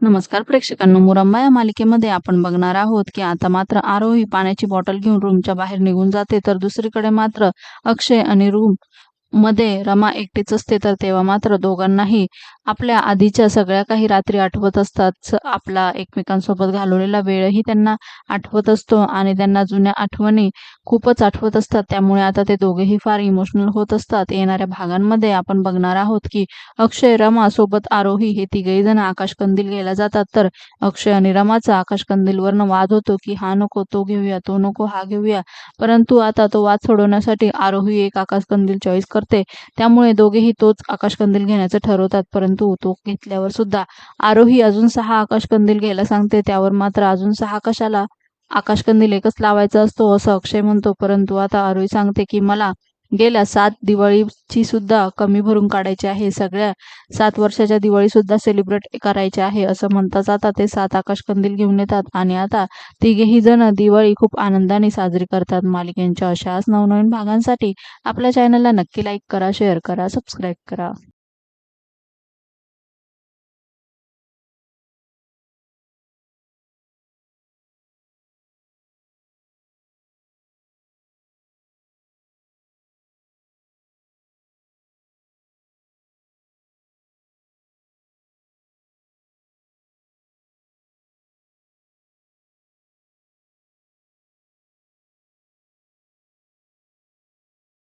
नमस्कार प्रेक्षकांनो मुरंबा या मालिकेमध्ये आपण बघणार आहोत की आता मात्र आरोही पाण्याची बॉटल घेऊन रूमच्या बाहेर निघून जाते. तर दुसरीकडे मात्र अक्षय आणि रूम मध्ये रमा एकटीच असते तर तेव्हा मात्र दोघांनाही आपल्या आधीच्या सगळ्या काही रात्री आठवत असतात. आपला एकमेकांसोबत घालवलेला वेळही त्यांना आठवत असतो आणि त्यांना जुन्या आठवणी खूपच आठवत असतात. त्यामुळे आता ते दोघेही फार इमोशनल होत असतात. येणाऱ्या भागांमध्ये आपण बघणार आहोत की अक्षय रमा सोबत आरोही हे तिघही जण आकाशकंदील घ्यायला जातात. तर अक्षय आणि रमाचा आकाशकंदीलवरनं वाद होतो की हा नको तो घेऊया तो नको हा घेऊया. परंतु आता तो वाद सोडवण्यासाठी आरोही एक आकाशकंदील चॉईस करते. त्यामुळे दोघेही तोच आकाशकंदील घेण्याचं ठरवतात. परंतु तो घेतल्यावर सुद्धा आरोही अजून सहा आकाशकंदील घ्यायला सांगते. त्यावर मात्र अजून सहा कशाला आकाशकंदील एकच लावायचा असतो असं अक्षय म्हणतो. परंतु आता आरोही सांगते की मला गेल्या सात दिवाळीची सुद्धा कमी भरून काढायची आहे. सगळ्या सात वर्षाच्या दिवाळी सुद्धा सेलिब्रेट करायची आहे असं म्हणताच आता ते सात आकाश कंदील घेऊन येतात. आणि आता तिघेही जण दिवाळी खूप आनंदाने साजरी करतात. मालिकेंच्या अशाच नवनवीन भागांसाठी आपल्या चॅनलला नक्की लाईक करा शेअर करा सबस्क्राईब करा.